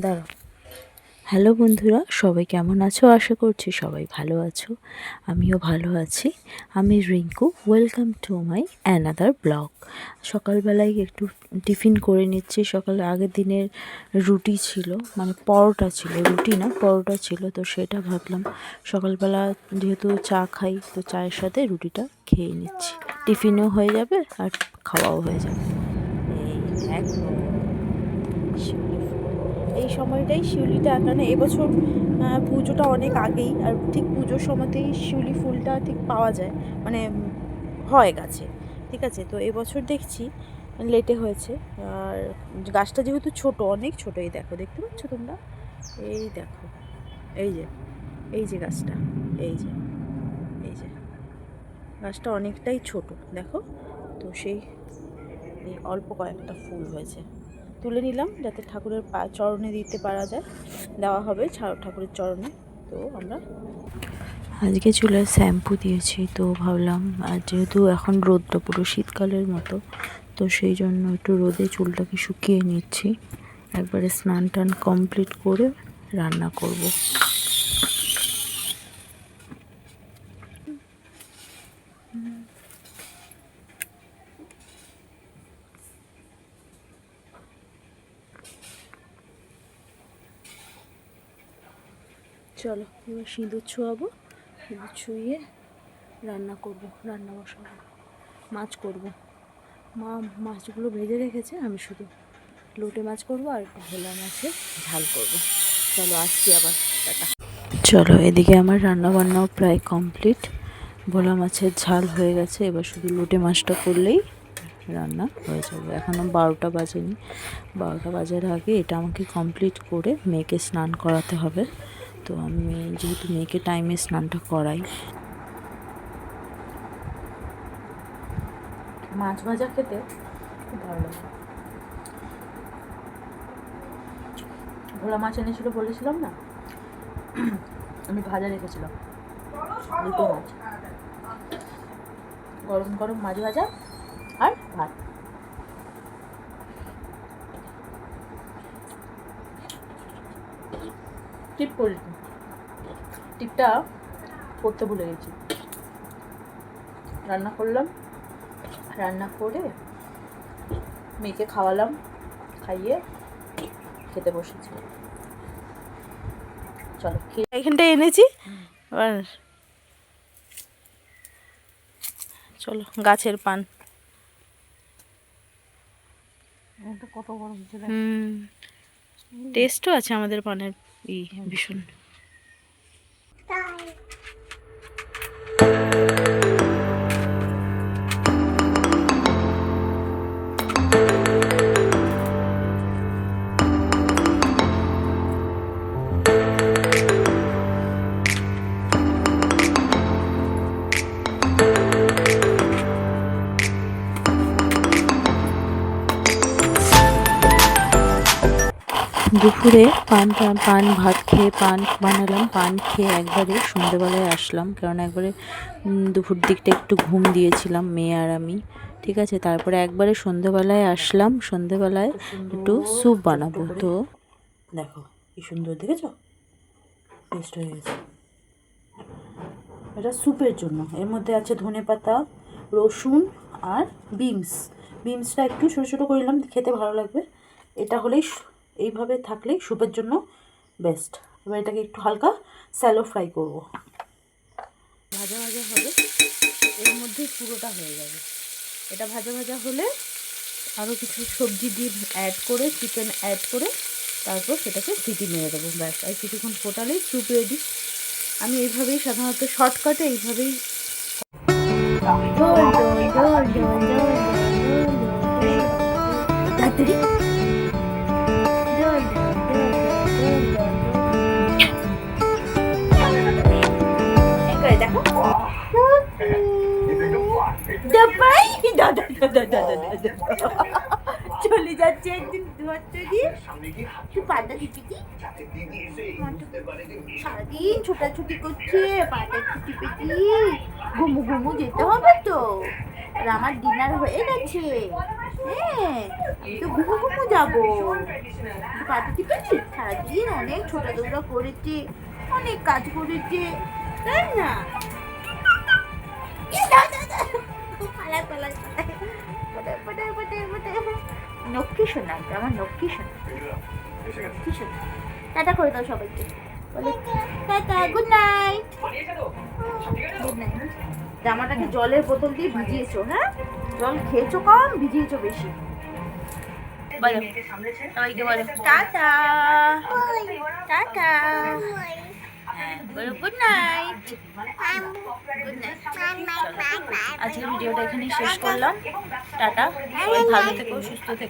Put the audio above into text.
দাঁড়াও। হ্যালো বন্ধুরা, সবাই কেমন আছো? আশা করছি সবাই ভালো আছো। আমিও ভালো আছি। আমি Rinku welcome to my another blog সকালবেলায় একটু টিফিন করে নিচ্ছি। সকালে আগের দিনের রুটি ছিল মানে পরোটা ছিল। রুটি না, পরোটা ছিল, তো সেটা ভাবলাম সকালবেলা যেহেতু চা খাই, তো চায়ের সাথে রুটিটা খেয়ে নিচ্ছি। টিফিনও হয়ে যাবে আর খাওয়াও হয়ে যাবে। এই ফুল এই সময়টাই শিউলিটা কারণ এবছর পুজোটা অনেক আগেই, আর ঠিক পুজোর সময়তেই শিউলি ফুলটা ঠিক পাওয়া যায় মানে হয় গাছে, ঠিক আছে? তো এবছর দেখছি, লেটে হয়েছে, আর গাছটা যেহেতু ছোট, অনেক ছোট, এই দেখো, দেখতে পাচ্ছ তোমরা? এই দেখো, এই যে এই যে গাছটা, এই যে এই যে, গাছটা অনেকটাই ছোট, দেখো? তো সেই অল্প কয়েকটা ফুল হয়েছে। তুলে নিলাম যাতে ঠাকুরের পা চরণে দিতে পারা যায়। দেওয়া হবে ঠাকুরের চরণে। তো আমরা আজকে চুলের শ্যাম্পু দিয়েছি। তো ভাবলাম, আর যেহেতু এখন রোদটা পুরো শীতকালের মতো, তো সেই জন্য একটু রোদে চুলটাকে শুকিয়ে নিচ্ছি। একবারে স্নান টান কমপ্লিট করে রান্না করব। চলো, এবার সিঁদুর ছোয়াবো, সিঁদুর ছুঁয়ে রান্না করব, রান্না বসাবো, মাছ করব। মা মাছগুলো ভেজে রেখেছে, আমি শুধু লোটে মাছ করব আর ভোলা মাছের ঝাল করব। চলো, আসছি আবার, টাটা। চলো, এদিকে আমার রান্না বান্নাও প্রায় কমপ্লিট। ভোলা মাছের ঝাল হয়ে গেছে, এবার শুধু লোটে মাছটা করলেই রান্না হয়ে যাবে। এখনও বারোটা বাজেনি। বারোটা বাজার আগে এটা আমাকে কমপ্লিট করে মেয়েকে স্নান করাতে হবে। তো আমি যেহেতু মেয়েকে টাইমে স্নানটা করাই। মাছ ভাজা খেতে খুব ভালো লাগে। ভোলা মাছ এনেছিল বলেছিলাম না? আমি ভাজা রেখেছিলাম। দুটো মাছ। গরম গরম মাছ ভাজা আর ভাত। টিপ করি টিপটা করতে ভুলে গেছি। রান্না করলাম রান্না করে মেয়েকে খাওয়ালাম খাইয়ে খেতে বসেছি। চলো এখানটা এনেছি। এবার চলো গাছের পান। কত হুম টেস্টও আছে আমাদের পানের। ই ভীষণ দুপুরে পান পান ভাত খেয়ে পান বানালাম, পান খেয়ে একবারে সন্ধেবেলায় আসলাম। কারণ একবারে দুপুর দিকটা একটু ঘুম দিয়েছিলাম, মেয়ে আর আমি। ঠিক আছে? তারপরে একবারে সন্ধেবেলায় আসলাম, সন্ধেবেলায় একটু স্যুপ বানাবো। তো দেখো, কি সুন্দর, দেখেছ? পেস্ট হয়ে গেছে। এটা স্যুপের জন্য। এর মধ্যে আছে ধনে পাতা, রসুন আর বিনস। বিনসটা একটু ছোটো ছোটো করলাম খেতে ভালো লাগবে। এটা হলেই এইভাবে থাকলেই স্যুপের জন্য বেস্ট এবার এটাকে একটু হালকা স্যালো ফ্রাই করব ভাজা ভাজা হবে এর মধ্যে পুরোটা হয়ে যাবে এটা ভাজা ভাজা হলে আরও কিছু সবজি দিয়ে অ্যাড করে চিকেন অ্যাড করে তারপর সেটাকে সিটি মেরে দেবো ব্যাস আর কিছুক্ষণ ফোটালেই স্যুপ রেডি আমি এইভাবেই সাধারণত শর্টকাটে এইভাবেই তাড়াতাড়ি চলে যাচ্ছে একদিন দিয়ে। একটু পাটা দিচ্ছি কি? সারাদিন ছোটাছুটি করছে পাটা একটু টিপে ঘুমু ঘুমু যেতে হবে তো। আর আমার ডিনার হয়ে গেছে। হ্যাঁ তো ঘুমো ঘুমো যাব। পাটি টিপেছি সারাদিন অনেক ছোটা দৌড়া করেছে, অনেক কাজ করেছে, তাই না? সোনা এটা আমার সোনা লক্ষ্মী সোনা টাটা করে দাও সবাইকে। বলে tata good night good night জামাটাকে জলের বোতল দিয়ে ভিজিয়েছো হ্যাঁ? জল খেয়েছো কম ভিজিয়েছো বেশি। বলো। সবাইকে বলো। টাটা। টাটা। বলো গুড নাইট গুড নাইট আজকের ভিডিওটা এখানেই শেষ করলাম। টাটা। ভালো থেকো সুস্থ থেকো।